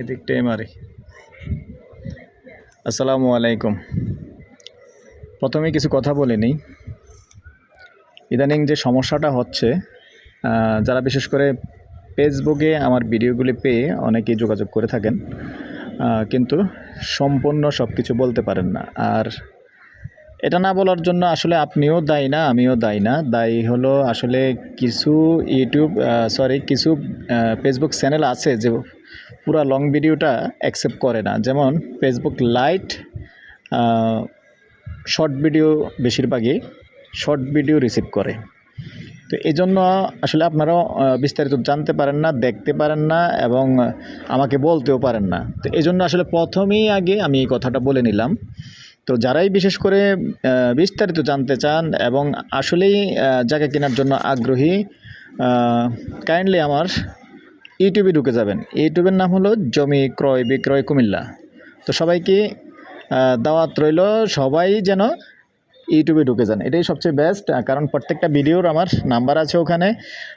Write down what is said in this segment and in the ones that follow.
এদিকটাই মারি আসসালামু আলাইকুম। প্রথমে কিছু কথা বলে নিই। ইদানিং যে সমস্যাটা হচ্ছে যারা বিশেষ করে ফেসবুকে আমার ভিডিওগুলি পেয়ে অনেকেই যোগাযোগ করে থাকেন কিন্তু সম্পূর্ণ সব কিছু বলতে পারেন না। আর এটা না বলার জন্য আসলে আপনিও দায়ী না, আমিও দায়ী না। দায়ী হলো আসলে কিছু ইউটিউব সরি কিছু ফেসবুক চ্যানেল আছে যে পুরা লং ভিডিওটা অ্যাকসেপ্ট করে না। যেমন ফেসবুক লাইট শর্ট ভিডিও বেশিরভাগই শর্ট ভিডিও রিসিভ করে। তো এই জন্য আসলে আপনারাও বিস্তারিত জানতে পারেন না, দেখতে পারেন না এবং আমাকে বলতেও পারেন না। তো এই জন্য আসলে প্রথমেই আগে আমি এই কথাটা বলে নিলাম। তো যারাই বিশেষ করে বিস্তারিত জানতে চান এবং আসলেই জায়গা কেনার জন্য আগ্রহী কাইন্ডলি আমার ইউটিউবে ঢুকে যাবেন। ইউটিউবের নাম হলো জমি ক্রয় বিক্রয় কুমিল্লা। তো সবাইকে দাওয়াত রইল, সবাই যেন ইউটিউবে ঢুকে যান। এটাই সবচেয়ে বেস্ট কারণ প্রত্যেকটা ভিডিওর আমার নাম্বার আছে ওখানে।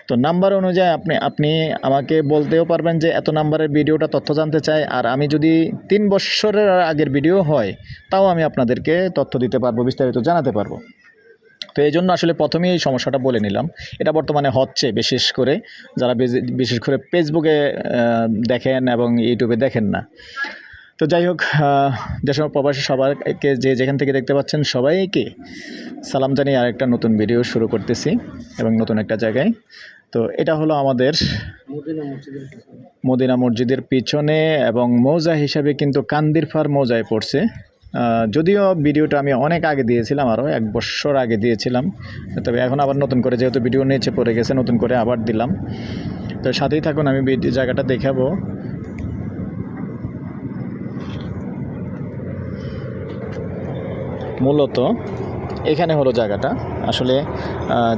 তো নাম্বার অনুযায়ী আপনি আপনি আমাকে বলতেও পারবেন যে এত নাম্বারের ভিডিওটা তথ্য জানতে চাই। আর আমি যদি তিন বছরের আগের ভিডিও হয়, তাও আমি আপনাদেরকে তথ্য দিতে পারব, বিস্তারিত জানাতে পারব। তো এই জন্য আসলে প্রথমেই এই সমস্যাটা বলে নিলাম। এটা বর্তমানে হচ্ছে বিশেষ করে যারা বিশেষ করে ফেসবুকে দেখেন এবং ইউটিউবে দেখেন না। তো যাই হোক যে সময় প্রবাসী সবাইকে যে যেখান থেকে দেখতে পাচ্ছেন সবাইকে সালাম জানিয়ে আরেকটা নতুন ভিডিও শুরু করতেছি এবং নতুন একটা জায়গায়। তো এটা হলো আমাদের মদিনা মসজিদের পিছনে এবং মৌজা হিসাবে কিন্তু কান্দিরফার মৌজায় পড়ছে। যদিও ভিডিওটা আমি অনেক আগে দিয়েছিলাম আরও এক বছর আগে দিয়েছিলাম, তবে এখন আবার নতুন করে যেহেতু ভিডিও নিচে পড়ে গেছে, নতুন করে আবার দিলাম। তো সাথেই থাকুন, আমি জায়গাটা দেখাবো। মূলত এখানে হলো জায়গাটা। আসলে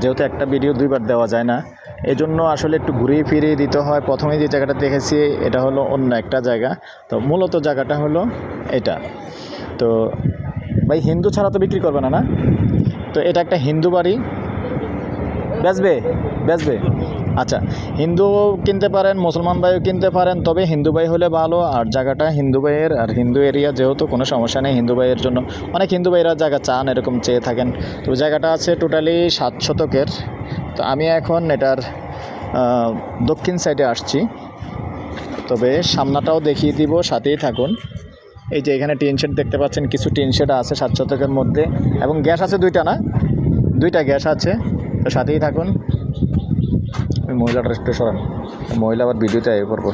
যেহেতু একটা ভিডিও দুইবার দেওয়া যায় না এজন্য আসলে একটু ঘুরিয়ে ফিরিয়ে দিতে হয়। প্রথমে যে জায়গাটা দেখেছি, এটা হলো অন্য একটা জায়গা। তো মূলত জায়গাটা হলো এটা। তো ভাই, হিন্দু ছাড়া তো বিক্রি করবে না না? তো এটা একটা হিন্দু বাড়ি। বেচবে? বেচবে? আচ্ছা হিন্দু কিনতে পারেন, মুসলমান ভাইও কিনতে পারেন, তবে হিন্দু ভাই হলে ভালো। আর জায়গাটা হিন্দু ভাইয়ের, আর হিন্দু এরিয়া যেহেতু, কোনো সমস্যা নেই হিন্দু ভাইয়ের জন্য। অনেক হিন্দু ভাইয়েরা জায়গা চান, এরকম চেয়ে থাকেন। তো জায়গাটা আছে টোটালি সাত শতকের তো আমি এখন এটার দক্ষিণ সাইডে আসছি। তবে সামনাটাও দেখিয়ে দিব, সাথেই থাকুন। এই যে এখানে টিন শেড দেখতে পাচ্ছেন, কিছু টিন শেড আছে সাত শতকের মধ্যে। এবং গ্যাস আছে দুইটা না? দুইটা গ্যাস আছে, তো সাথেই থাকুন। মহিলাটা একটু সরান। মহিলা আবার ভিডিওতে আয় করব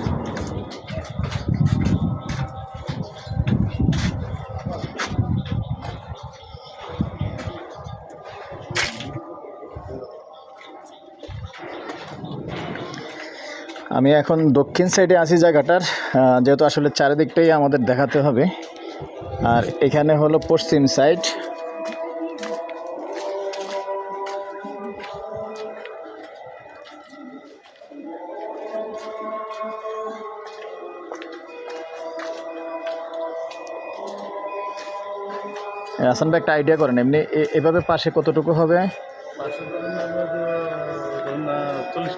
আমি এখন দক্ষিণ সাইডে আছি জায়গাটার যেহেতু আসলে চারিদিকটাই আমাদের দেখাতে হবে। আর এখানে হলো পশ্চিম সাইড। ভাই, একটা আইডিয়া করেন, এমনি এভাবে পাশে কতটুকু হবে? চল্লিশ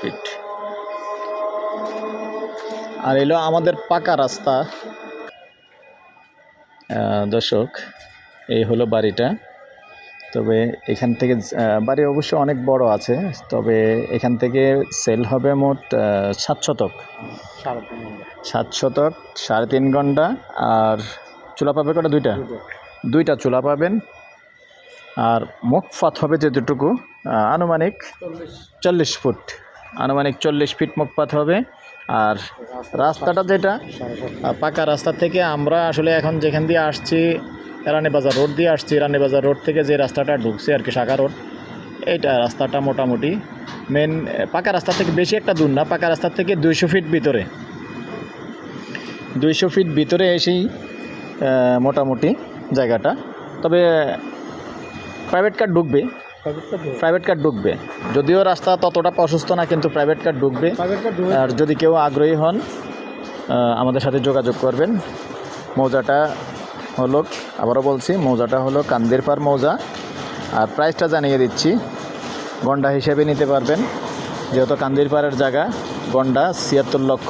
ফিট। আর এলো আমাদের পাকা রাস্তা। দর্শক এই হলো বাড়িটা। তবে এখান থেকে বাড়ি অবশ্য অনেক বড় আছে তবে এখান থেকে সেল হবে মোট সাত শতক। সাত শতক সাড়ে তিন ঘণ্টা আর চুলা পাবে কটা? দুইটা। দুইটা। চুলা পাবেন। আর মুখফাত হবে যেটুকু। আনুমানিক চল্লিশ ফুট। আনুমানিক চল্লিশ ফিট মুখপাত হবে। আর রাস্তাটা যেটা পাকা রাস্তা থেকে আমরা আসলে এখন যেখান দিয়ে আসছি রানীবাজার রোড দিয়ে আসছি রানীবাজার রোড থেকে যে রাস্তাটা ঢুকছে আর কি শাখা রোড, এইটা রাস্তাটা মোটামুটি মেন পাকা রাস্তা থেকে বেশি একটা দূর না, পাকা রাস্তা থেকে দুইশো ফিট ভিতরে। দুইশো ফিট ভিতরে এসেই মোটামুটি জায়গাটা। তবে প্রাইভেট কার ঢুকবে। প্রাইভেট কার ঢুকবে। যদিও রাস্তা ততটা প্রশস্ত না কিন্তু প্রাইভেট কার ঢুকবে। আর যদি কেউ আগ্রহী হন আমাদের সাথে যোগাযোগ করবেন। মৌজাটা হলো আবারও বলছি মৌজাটা হলো কান্দিরপাড় মৌজা। আর প্রাইসটা জানিয়ে দিচ্ছি গন্ডা হিসেবে নিতে পারবেন। যেহেতু কান্দিরপাড়ের জায়গা গন্ডা ছিয়াত্তর লক্ষ।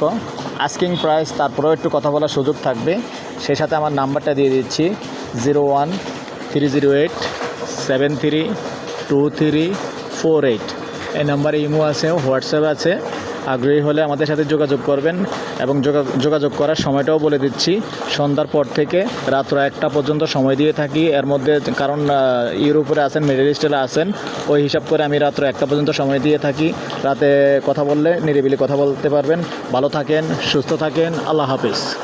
আস্কিং প্রাইস তারপরেও একটু কথা বলার সুযোগ থাকবে। সেই সাথে আমার নাম্বারটা দিয়ে দিচ্ছি zero one three zero eight seven three two three four eight এই নাম্বারে ইমো আছে হোয়াটসঅ্যাপ আছে। আগ্রহী হলে আমাদের সাথে যোগাযোগ করবেন এবং যোগা- যোগাযোগ করার সময়টাও বলে দিচ্ছি। সন্ধ্যার পর থেকে রাত্র একটা পর্যন্ত সময় দিয়ে থাকি। এর মধ্যে কারণ আহ, ইউরোপে আছেন মিডল ইস্টে আছেন ওই হিসাব করে আমি রাত্র একটা পর্যন্ত সময় দিয়ে থাকি। রাতে কথা বললে নিরিবিলি কথা বলতে পারবেন। ভালো থাকেন সুস্থ থাকেন। আল্লাহ হাফিজ।